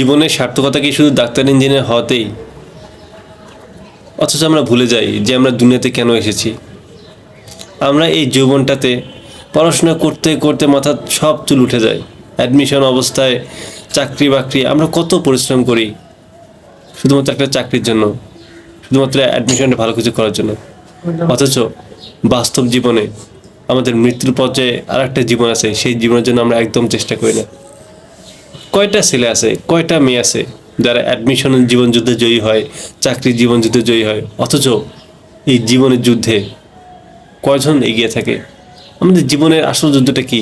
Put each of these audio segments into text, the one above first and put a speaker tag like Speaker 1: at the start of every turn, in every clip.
Speaker 1: জীবনের সার্থকতা কি শুধু ডাক্তার, ইঞ্জিনিয়ার হওয়াতেই? অথচ আমরা ভুলে যাই যে আমরা দুনিয়াতে কেন এসেছি। আমরা এই যৌবনটাতে পড়াশোনা করতে করতে মাথা সব চুল উঠে যায়। অ্যাডমিশন অবস্থায় চাকরি, বাকরি আমরা কত পরিশ্রম করি। শুধুমাত্র একটা চাকরির জন্য, শুধুমাত্র অ্যাডমিশনটা ভালো কিছু করার জন্য। অথচ বাস্তব জীবনে আমাদের মৃত্যুর পর্যায়ে আর একটা জীবন আছে, সেই জীবনের জন্য আমরা একদম চেষ্টা করি না। কয়টা ছেলে আছে, কয়টা মেয়ে আছে যারা অ্যাডমিশন জীবন যুদ্ধে জয়ী হয়, চাকরির জীবন যুদ্ধে জয়ী হয়? অথচ এই জীবনের যুদ্ধে কয়জন এগিয়ে থাকে? আমাদের জীবনের আসল যুদ্ধটা কি?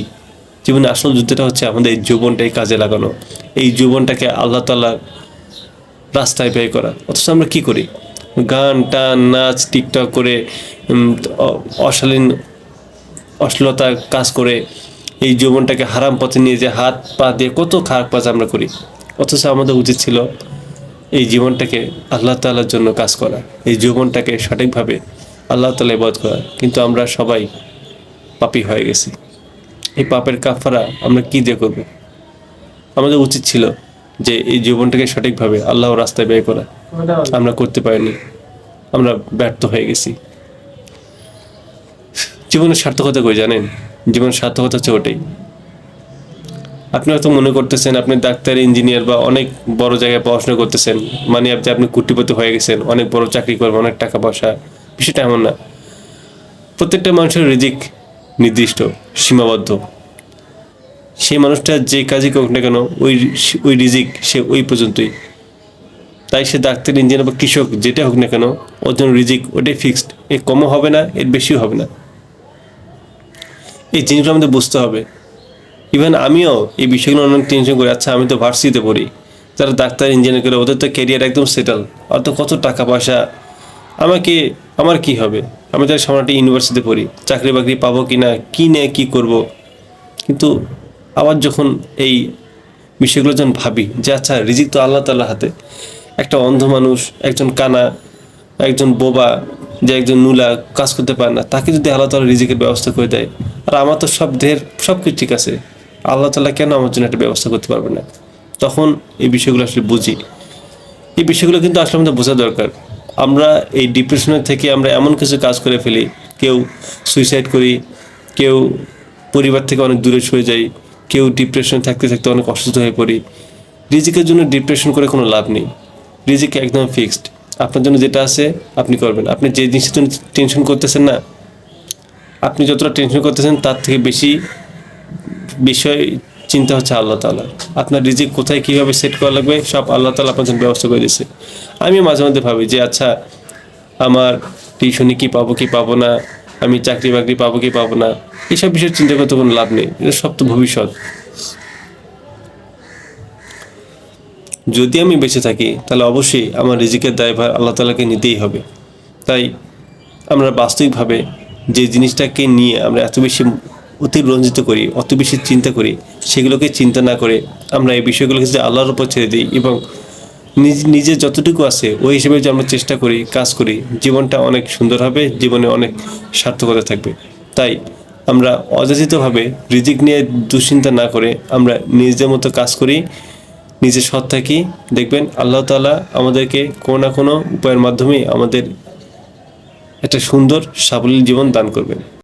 Speaker 1: জীবনের আসল যুদ্ধটা হচ্ছে আমাদের এই যৌবনটাই কাজে লাগানো। এই যৌবনটাকে আল্লাহ তাল্লাহ রাস্তায় ব্যয় করা। অথচ আমরা কি করি? গান, টান, নাচ, টিকটক করে অশালীন অশ্লীলতা কাজ করে এই যৌবনটাকে হারাম পথে নিয়ে যে হাত পা দিয়ে কত খারাপ কাজ আমরা করি, অথচ আমাদের উচিত ছিল এই জীবনটাকে আল্লাহ তাআলার জন্য কাজ করা, এই যৌবনটাকে সঠিকভাবে আল্লাহ তালা ইবাদ করা। কিন্তু আমরা সবাই পাপী হয়ে গেছি। এই পাপের কাফারা আমরা কি দিয়ে করব? আমাদের উচিত ছিল যে এই জীবনটাকে সঠিকভাবে আল্লাহ রাস্তায় ব্যয় করা। আমরা করতে পারিনি। আমরা ব্যর্থ হয়ে গেছি। জীবনের সার্থকতা কই জানেন? জীবনের সার্থকতা হচ্ছে ওটাই। আপনি হয়তো মনে করতেছেন, আপনি ডাক্তার ইঞ্জিনিয়ার বা অনেক বড় জায়গায় পড়াশোনা করতেছেন মানে আপনি আপনি কুটিপতি হয়ে গেছেন, অনেক বড় চাকরি করবেন, অনেক টাকা পয়সা, বিষয়টা এমন না। প্রত্যেকটা মানুষের রিজিক নির্দিষ্ট, সীমাবদ্ধ। সেই মানুষটা যে কাজই করুক না কেন, ওই ওই রিজিক সে ওই পর্যন্তই। তাই সে ডাক্তার ইঞ্জিনিয়ার বা কৃষক যেটা হোক না কেন, ওর জন্য রিজিক ওটাই ফিক্সড এর কমও হবে না, এর বেশিও হবে না। এই জিনিসগুলো আমাদের বুঝতে হবে। ইভেন আমিও এই বিষয়গুলো অনেক টেনশন করি। আচ্ছা আমি তো ভার্সিতে পড়ি। যারা ডাক্তার ইঞ্জিনিয়ার করে, ওদের তো ক্যারিয়ার একদম সেটেল অত কত টাকা পয়সা। আমাকে, আমার কি হবে? আমি তো সামনে ইউনিভার্সিটিতে পড়ি। চাকরি বাকরি পাবো কি না কী নিয়ে কী করব? কিন্তু আবার যখন এই বিষয়গুলো যখন ভাবি যে আচ্ছা রিজিক তো আল্লাহ তাল্লাহ হাতে। একটা অন্ধ মানুষ, একজন কানা, একজন বোবা যে একজন নুলা কাজ করতে পারে না, তাকে যদি আল্লাহ তালা রিজিকের ব্যবস্থা করে দেয় আর আমার তো সব দেহের সব কিছু ঠিক আছে। আল্লাহ তালা কেন আমার জন্য একটা ব্যবস্থা করতে পারবে না? তখন এই বিষয়গুলো আসলে বুঝি। এই বিষয়গুলো কিন্তু আসলে আমাদের বোঝা দরকার। আমরা এই ডিপ্রেশনের থেকে আমরা এমন কিছু কাজ করে ফেলি, কেউ সুইসাইড করি, কেউ পরিবার থেকে অনেক দূরে সরে যাই, কেউ ডিপ্রেশন থাকতে থাকতে অনেক অসুস্থ হয়ে পড়ি। রিজিকের জন্য ডিপ্রেশন করে কোনো লাভ নেই। রিজিক একদম ফিক্সড আপনার জন্য যেটা আছে, আপনি করবেন। আপনি যে জিনিসের জন্য টেনশন করতেছেন না আপনি যতটা টেনশন করতেছেন, তার থেকে বেশি বিষয় চিন্তা হচ্ছে আল্লাহ তালা আপনার রিজিক কোথায়, কীভাবে সেট করা লাগবে, সব আল্লাহ তালা আপনার জন্য ব্যবস্থা করে দিয়েছে। আমি মাঝে মধ্যে ভাবি যে আচ্ছা আমার টিউশনি কি পাবো কি পাবো না? আমি চাকরি বাকরি পাবো, কি পাবো না? এইসব বিষয়ে চিন্তা করতে কোনো লাভ নেই। এটা সব তো ভবিষ্যৎ। যদি আমি বেঁচে থাকি, তাহলে অবশ্যই আমার রিজিকের দায়ভার আল্লাহ তালাকে নিতেই হবে। তাই আমরা বাস্তবিকভাবে যে জিনিসটাকে নিয়ে আমরা এত বেশি অতি রঞ্জিত করি, অত বেশি চিন্তা করি, সেগুলোকে চিন্তা না করে আমরা এই বিষয়গুলোকে যদি আল্লাহর উপর ছেড়ে দিই এবং নিজ নিজে যতটুকু আছে, ওই হিসেবে যদি আমরা চেষ্টা করি, কাজ করি, জীবনটা অনেক সুন্দর হবে, জীবনে অনেক সার্থকতা থাকবে। তাই আমরা অযাচিতভাবে রিজিক নিয়ে দুশ্চিন্তা না করে আমরা নিজেদের মতো কাজ করি নিজে সৎ থাকি। দেখবেন আল্লাহ তাআলা আমাদেরকে কোনো না কোনো উপায়ের মাধ্যমে আমাদের একটা সুন্দর সাবলীল জীবন দান করবেন।